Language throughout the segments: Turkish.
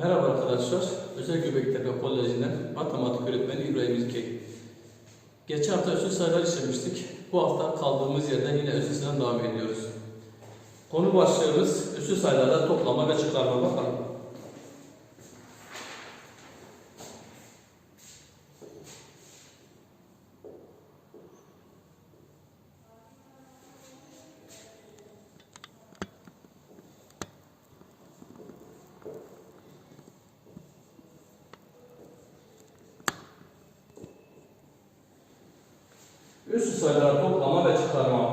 Merhaba arkadaşlar. Özel Göbektepe Koleji'nden matematik öğretmeni İbrahim İlkey. Geçen hafta üstü sayılar işlemiştik. Bu hafta kaldığımız yerden yine üstü sayıdan devam ediyoruz. Konu başlığımız üstü sayılarda toplama ve çıkarma bakalım. Üstü sayılara toplama ve çıkarma.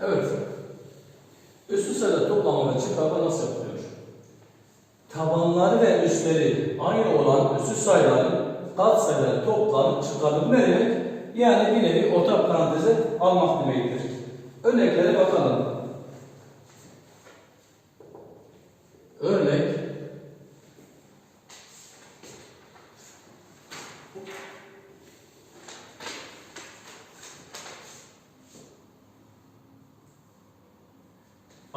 Evet. Üstü sayıda toplama ve çıkarma nasıl yapılıyor? Tabanları ve üstleri aynı olan üstü sayıların katsayıları toplanıp çıkarımı vererek yani bir nevi ortak paranteze almak demektir. Örneklere bakalım. Örnek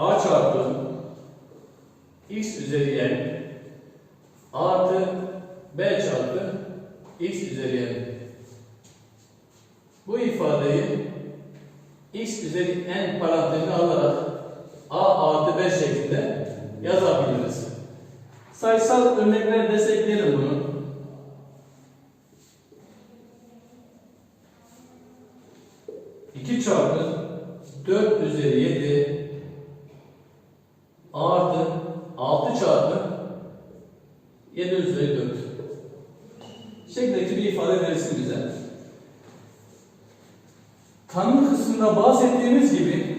A çarpı x üzeri n artı b çarpı x üzeri n. Bu ifadeyi x üzeri n parantezine alarak a artı b şeklinde yazabiliriz. Sayısal örnekler destekleyelim bunu. İki çarpı 4 üzeri 7 artı 6 çarpı 7 üzeri 4 şeklindeki bir ifade verilsin bize. Tanım kısmında bahsettiğimiz gibi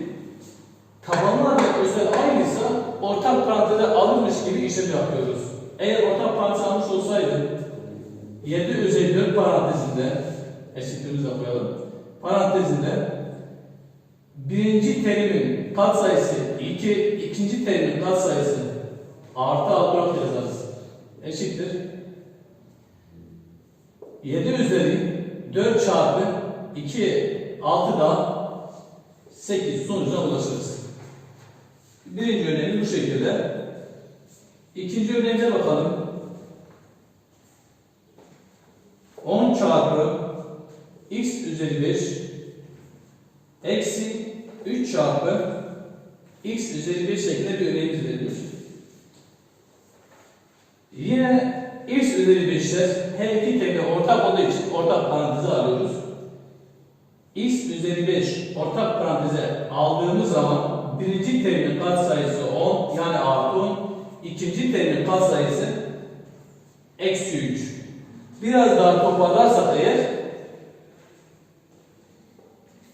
tabanlar ve özel aynıysa ortak paranteze alınmış gibi işlem yapıyoruz. Eğer ortak parantez almış olsaydı 7 üzeri 4 parantezinde eşitliğimizi koyalım. Parantezinde birinci terimin katsayısı 2, ikinci terimin katsayısı artı 6 olarak yazarız. Eşittir. 7 üzeri 4 çarpı 2 6 da 8 sonucuna ulaşırız. Birinci örneğimiz bu şekilde. İkinci örneğimize bakalım. 10 çarpı x üzeri 5 eksi 3 çarpı x üzeri 1 şeklinde bir örneğimiz verilmiş. Yine x üzeri 5'ler her iki terimde ortak olduğu için ortak paranteze alıyoruz. X üzeri 5 ortak paranteze aldığımız zaman birinci terimin katsayısı 10 yani artı 10 ikinci terimin katsayısı eksi 3 biraz daha toparlarsak eğer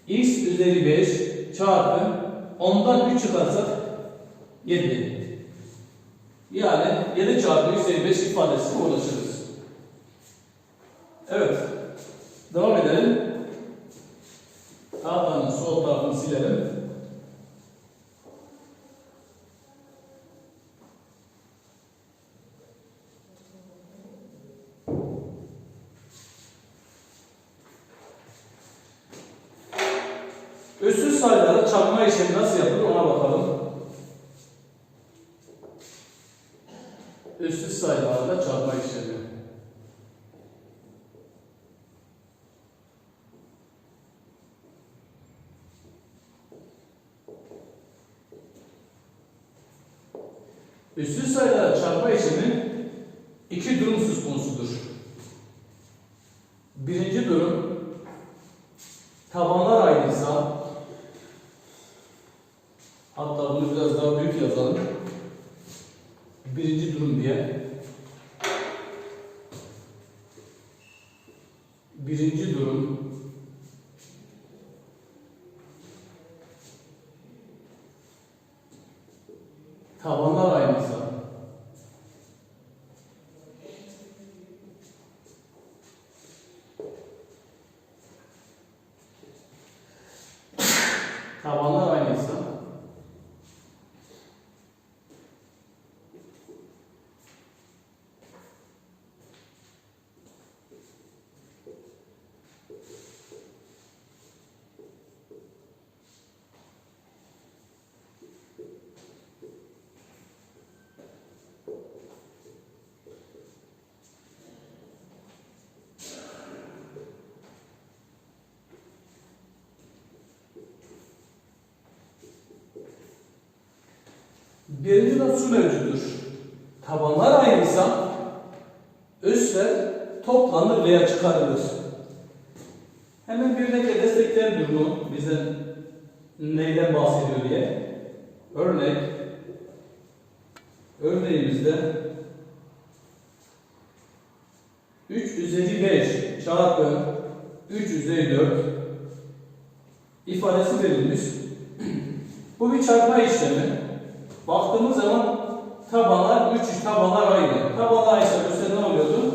x üzeri 5 çarpı 10'dan 3 çıkarsak 7. Yani 7 çarpı 3 üzeri 5 ifadesine ulaşırız. Üssüz sayılarda çarpma işlemi nasıl yapılır ona bakalım. Üssüz sayılarda çarpma işlemi. Üssüz sayılara çarpma işlemi iki durum söz konusudur. Birinci durum tabanlar aynıysa hatta bunu biraz daha büyük yazalım. Birinci durum diye. Birinci durum tabanlar aynıysa tabanlar aynıysa Birinci not şu mevcuttur. Tabanlar aynıysa üstler toplanır veya çıkarılır. Hemen bir örnekle destekleyen durumu bize neyden bahsediyor diye. Örnek örneğimizde 3 üzeri 5 çarpı 3 üzeri 4 ifadesi verilmiş. Bu bir çarpma işlemi. Baktığımız zaman tabanlar, üç üç tabanlar aynı. Tabanlar ise üstte ne oluyordu?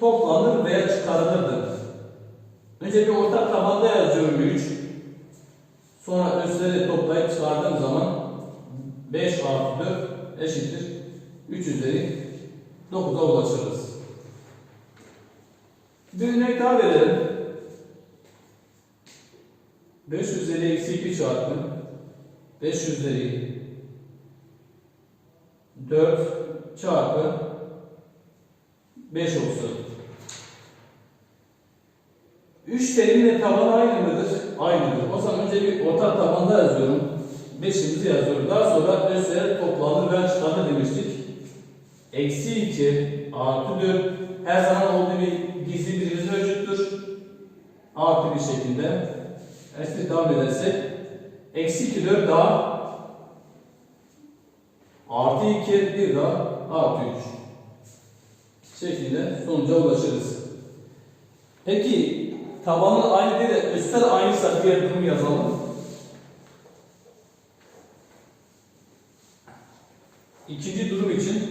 Toplanır veya çıkarılırdı. Önce bir ortak tabanda yazıyorum 3. Sonra üstleri toplayıp çıkardığım zaman 5 artı 4 eşittir 3 üzeri 9'a ulaşırız. Bir örnek daha verelim. 5 üzeri eksi 2 çarpı 5 üzeri 4 çarpı 5 olsun. 3 terimle taban aynı mıdır? Aynıdır. O zaman önce bir ortak tabanda yazıyorum. 5'imizi yazıyorum. Daha sonra üstleri toplanır ve çıkarır demiştik. Eksi 2 artı 4 her zaman olduğu bir gizli birimiz mevcuttur. Artı bir şekilde. Eski devam edersek. Eksi 2 4 daha Artı 2, bir daha artı 3 şeklinde sonuca ulaşırız. Peki tabanı aynı değil de üstler aynıysa diğer durumu yazalım. İkinci durum için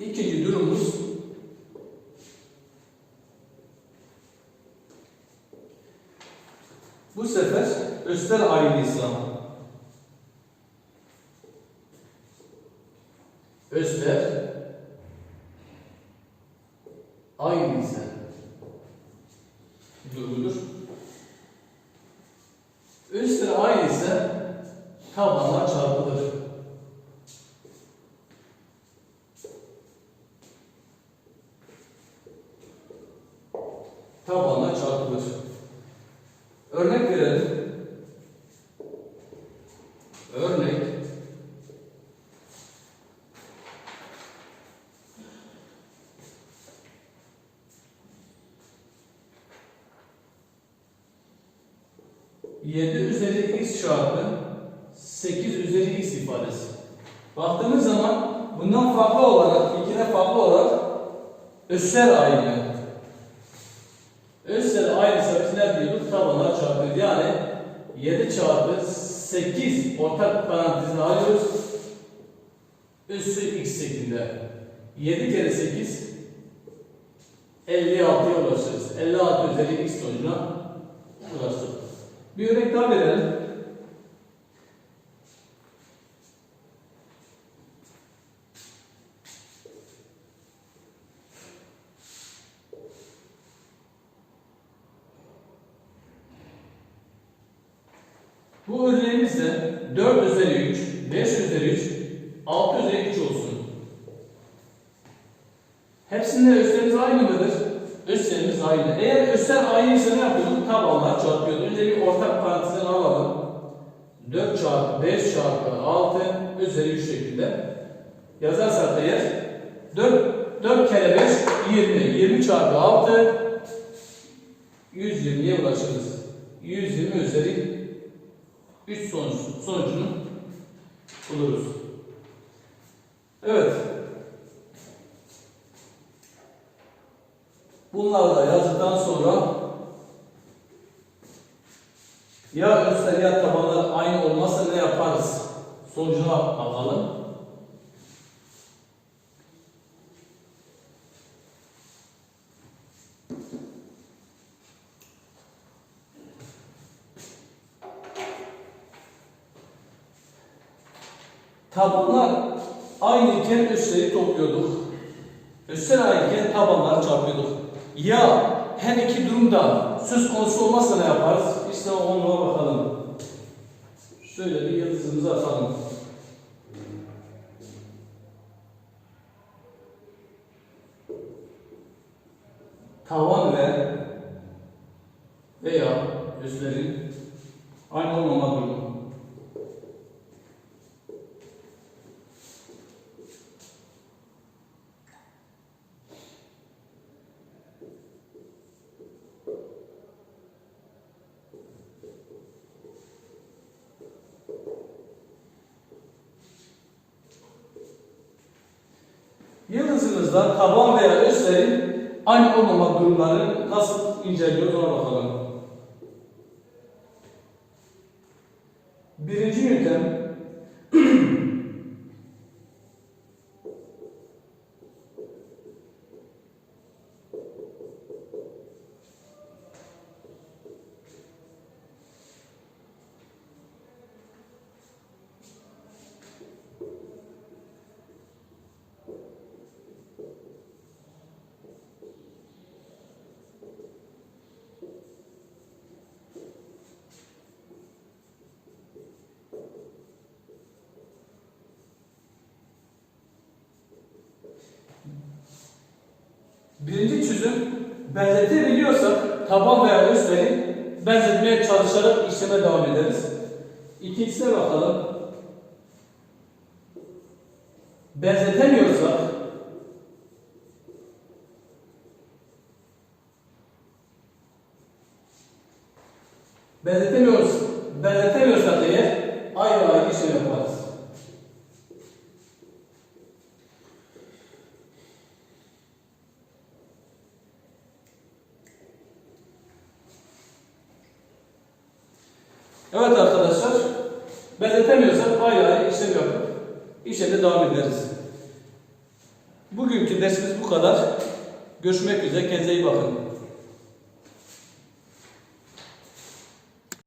ikinci durumumuz bu sefer üstler aynıysa Özler aynı ise durumdur. Üstler aynı ise tabanlar çarpılır. Tabanlar çarpılır. Örnek verelim. Örnek Yedi üzeri x çarpı 8 üzeri x ifadesi. Baktığımız zaman bundan farklı olarak, ikine farklı olarak üstler aynı. Üstler aynıysa biz ne diyorduk? Tabanlar çarpıyor. Yani 7 çarpı 8 ortak parantezine alıyoruz. Üssü x şeklinde. 7 kere 8 56'ya ulaşırız. 56 üzeri x sonucuna ulaştık. Bir örnek daha verelim. Bu örneğimizde 4 üzeri 3, 5 üzeri 3, 6 üzeri 3 olsun. Hepsinde üstlerimiz aynı mıdır? Üstlerimiz aynı. Eğer üstler aynıysa ne yapıyorduk? Tabanlar çarpıyordu. Önce bir ortak parantezden alalım. 4 çarpı 5 çarpı 6 üzeri 3 şeklinde yazarsak eğer 4, 4 kere 5 20. 20 çarpı 6 120'ye ulaşırız. 120 üzeri 3 sonuç, sonucunu buluruz. Evet. Bunları da yazdıktan sonra ya üstler ya tabanlar aynı olmazsa ne yaparız? Sonucuna bakalım. Tabanlar aynıyken üstleri topluyorduk. Üstler aynıyken tabanları çarpıyorduk. Ya her iki durumda söz konusu olmazsa ne yaparız? İşte onlara bakalım. Şöyle bir yıldızımızı atalım. Tavan ve veya üstlerin aynı olmama durumu. Yıldızımızda taban veya üstlerin aynı olmama durumları nasıl inceliyoruz ona bakalım. Birinci Birinci çözüm benzetebiliyorsak taban veya üstleri benzetmeye çalışarak işleme devam ederiz. İkincisine bakalım. Benzetemiyorsak benzetemiyoruz, benzetemiyorsak eğer ayrı ayrı işlem yaparız. Evet arkadaşlar, benzetemiyorsak ayrı ayrı işlem yapıp işe devam ederiz. Bugünkü dersimiz bu kadar. Görüşmek üzere, kendinize iyi bakın.